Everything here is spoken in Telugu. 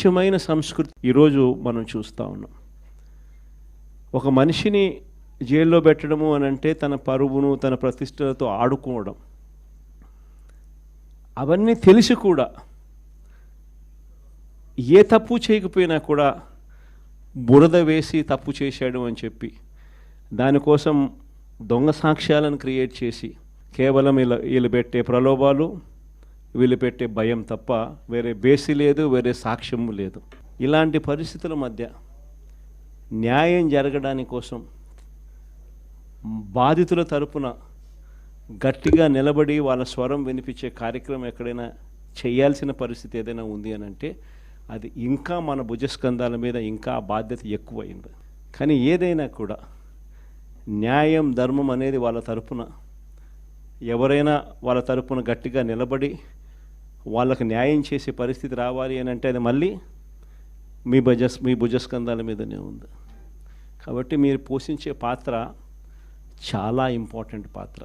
ముఖ్యమైన సంస్కృతి ఈరోజు మనం చూస్తూ ఉన్నాం. ఒక మనిషిని జైల్లో పెట్టడము అని అంటే తన పరువును తన ప్రతిష్టలతో ఆడుకోవడం. అవన్నీ తెలిసి కూడా ఏ తప్పు చేయకపోయినా కూడా బురద వేసి తప్పు చేశాడు అని చెప్పి దానికోసం దొంగ సాక్ష్యాలను క్రియేట్ చేసి కేవలం ఇలా వీళ్ళు పెట్టే ప్రలోభాలు వీళ్ళు పెట్టే భయం తప్ప వేరే బేసి లేదు వేరే సాక్ష్యము లేదు. ఇలాంటి పరిస్థితుల మధ్య న్యాయం జరగడాని కోసం బాధితుల తరపున గట్టిగా నిలబడి వాళ్ళ స్వరం వినిపించే కార్యక్రమం ఎక్కడైనా చేయాల్సిన పరిస్థితి ఏదైనా ఉంది అని అంటే అది ఇంకా మన భుజస్కంధాల మీద ఇంకా బాధ్యత ఎక్కువైంది. కానీ ఏదైనా కూడా న్యాయం ధర్మం అనేది వాళ్ళ తరపున ఎవరైనా వాళ్ళ తరపున గట్టిగా నిలబడి వాళ్ళకు న్యాయం చేసే పరిస్థితి రావాలి అని అంటే అది మళ్ళీ మీ భుజస్ మీ భుజస్కంధాల మీదనే ఉంది. కాబట్టి మీరు పోషించే పాత్ర చాలా ఇంపార్టెంట్ పాత్ర.